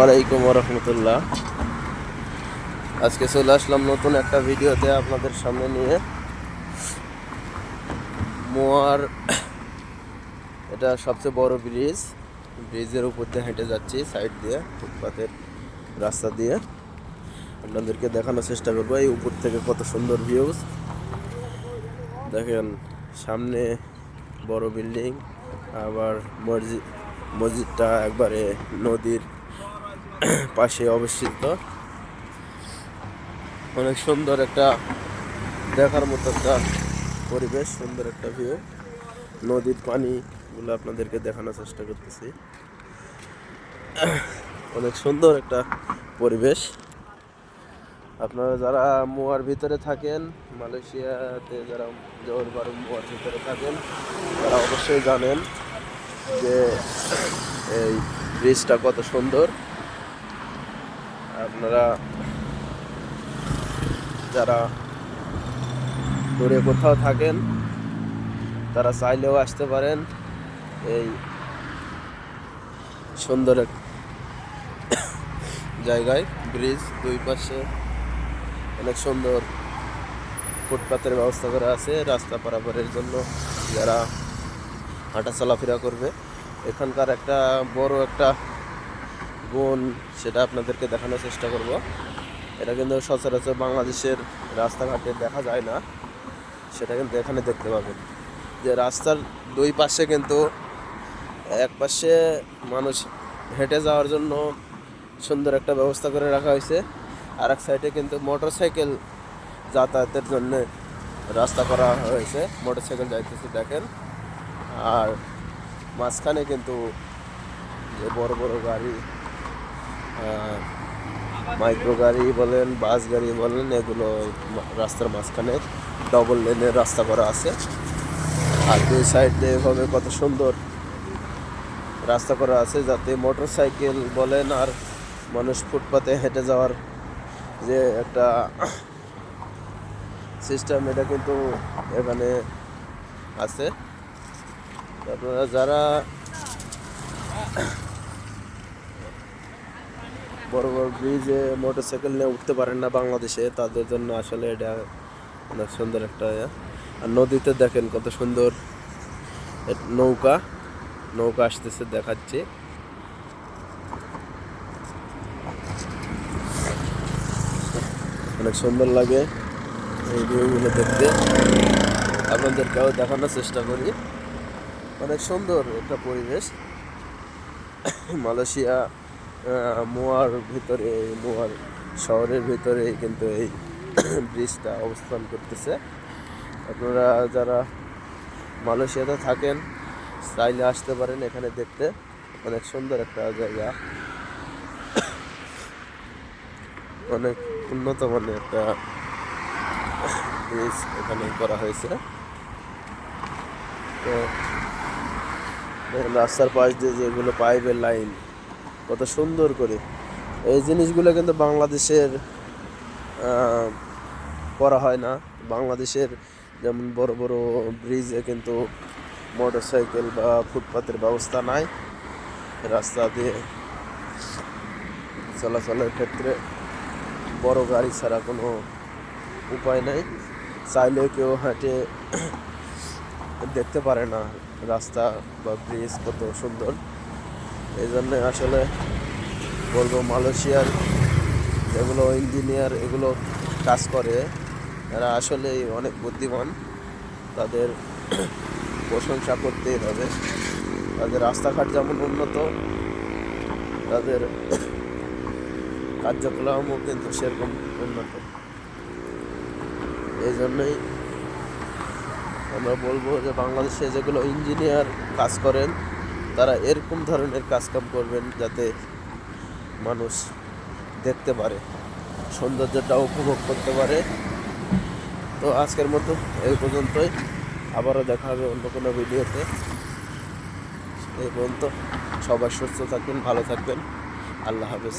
ওয়ালাইকুম রহমতুল্লাহ আজকে চলে আসলাম নতুন একটা ভিডিওতে আপনাদের সামনে নিয়ে। মোয়ার, এটা সবচেয়ে বড় ব্রিজ। ব্রিজের উপর দিয়ে হেঁটে যাচ্ছি, সাইড দিয়ে, ফুটপাতের রাস্তা দিয়ে। আপনাদেরকে দেখানোর চেষ্টা করব, এই উপর থেকে কত সুন্দর ভিউজ দেখেন, সামনে বড় বিল্ডিং, আবার মসজিদ, মসজিদটা একবারে নদীর পাশে অবস্থিত। অনেক সুন্দর একটা দেখার মতো একটা পরিবেশ, সুন্দর একটা ভিউ নদীর পানিগুলো আপনাদেরকে দেখানোর চেষ্টা করতেছি। অনেক সুন্দর একটা পরিবেশ। আপনারা যারা মোয়ার ভিতরে থাকেন, মালয়েশিয়াতে যারা জোর বারো মোয়ার ভিতরে থাকেন, তারা অবশ্যই জানেন যে এই ব্রিজটা কত সুন্দর। আপনারা যারা দূরে কোথাও থাকেন, তারা চাইলেও আসতে পারেন এই সুন্দর জায়গায়। ব্রিজ দুই পাশে অনেক সুন্দর ফুটপাতের ব্যবস্থা করা আছে রাস্তা পারাপারের জন্য যারা হাঁটা চলাফেরা করবে। এখানকার একটা বড় একটা গুণ সেটা আপনাদেরকে দেখানোর চেষ্টা করব। এটা কিন্তু সচরাচর বাংলাদেশের রাস্তাঘাটে দেখা যায় না। সেটা কিন্তু এখানে দেখতে পাবেন। যে রাস্তার দুই পাশে কিন্তু এক পাশে মানুষ হেঁটে যাওয়ার জন্য সুন্দর একটা ব্যবস্থা করে রাখা হয়েছে। আর এক সাইডে কিন্তু মোটর সাইকেল যাতায়াতের জন্য রাস্তা করা হয়েছে। মোটর সাইকেল যাইতেছে, দেখেন। আর মাঝখানে কিন্তু যে বড় বড় গাড়ি মাইক্রো গাড়ি বলেন বাস গাড়ি বলেন, এগুলো রাস্তার মাঝখানে ডবল লেনের রাস্তা করা আছে। আর দুই সাইড দিয়ে এভাবে কত সুন্দর রাস্তা করা আছে, যাতে মোটর সাইকেল বলেন আর মানুষ ফুটপাতে হেঁটে যাওয়ার যে একটা সিস্টেম এটা কিন্তু এখানে আছে। আপনারা যারা বড় বড় ব্রিজে মোটর সাইকেল নিয়ে উঠতে পারেন না বাংলাদেশে। তাদের জন্য আসলে এটা অনেক সুন্দর একটা ইয়ে। আর নদীতে দেখেন কত সুন্দর নৌকা। নৌকা আসতেছে, দেখাচ্ছে। অনেক সুন্দর লাগে এই ভিউগুলো দেখতে। আপনাদেরকেও দেখানোর চেষ্টা করি। অনেক সুন্দর একটা পরিবেশ। মালয়েশিয়া মোয়ার ভিতরে, মোয়ার শহরের ভিতরে কিন্তু এই ব্রিজটা অবস্থান করতেছে। আপনারা যারা মালয়েশিয়াতে থাকেন, চাইলে আসতে পারেন এখানে দেখতে। অনেক সুন্দর একটা জায়গা। অনেক উন্নত মানের একটা ব্রিজ এখানে করা হয়েছে। রাস্তার পাশ দিয়ে যেগুলো পাইপের লাইন কত সুন্দর করে। এই জিনিসগুলো কিন্তু বাংলাদেশের করা হয় না। বাংলাদেশের যেমন বড় বড় ব্রিজে কিন্তু মোটর সাইকেল বা ফুটপাতের ব্যবস্থা নাই। রাস্তা দিয়ে চলাচলের ক্ষেত্রে বড় গাড়ি ছাড়া কোনো উপায় নাই। চাইলেও কেউ হেঁটে দেখতে পারে না রাস্তা বা ব্রিজ কত সুন্দর। এই জন্যে আসলে বলব মালয়েশিয়ার যেগুলো ইঞ্জিনিয়ার এগুলো কাজ করে, এরা আসলেই অনেক বুদ্ধিমান। তাদের প্রশংসা করতেই হবে। তাদের রাস্তাঘাট যেমন উন্নত, তাদের কার্যকলাপও কিন্তু সেরকম উন্নত। এই জন্যই আমরা বলব যে বাংলাদেশে যেগুলো ইঞ্জিনিয়ার কাজ করেন তারা এরকম ধরনের কাজকাম করবেন যাতে মানুষ দেখতে পারে, সৌন্দর্যটা উপভোগ করতে পারে। তো আজকের মতো এই পর্যন্তই। আবারও দেখা হবে অন্য কোনো ভিডিওতে। এই পর্যন্ত সবাই সুস্থ থাকবেন, ভালো থাকবেন। আল্লাহ হাফেজ।